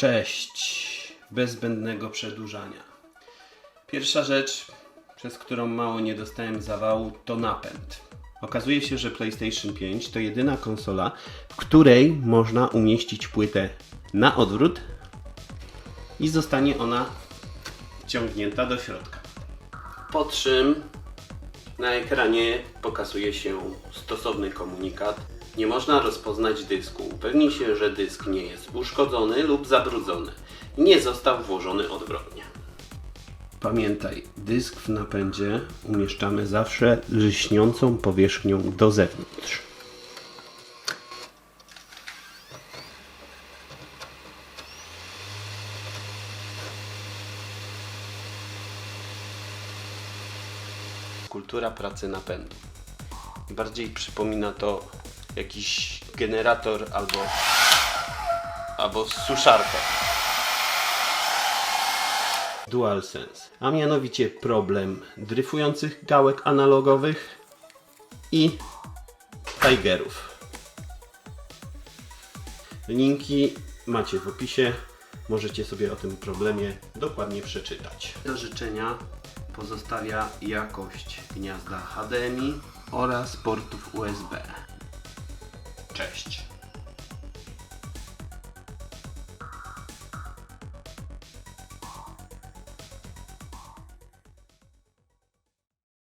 Cześć. Bez zbędnego przedłużania. Pierwsza rzecz, przez którą mało nie dostałem zawału, to napęd. Okazuje się, że PlayStation 5 to jedyna konsola, w której można umieścić płytę na odwrót i zostanie ona wciągnięta do środka. Po czym na ekranie pokazuje się stosowny komunikat. Nie można rozpoznać dysku. Upewnij się, że dysk nie jest uszkodzony lub zabrudzony. Nie został włożony odwrotnie. Pamiętaj, dysk w napędzie umieszczamy zawsze lśniącą powierzchnią do zewnątrz. Kultura pracy napędu. Bardziej przypomina to jakiś generator albo, albo suszarkę. DualSense, a mianowicie problem dryfujących gałek analogowych i Tigerów. Linki macie w opisie, możecie sobie o tym problemie dokładnie przeczytać. Do życzenia pozostawia jakość gniazda HDMI oraz portów USB. Cześć!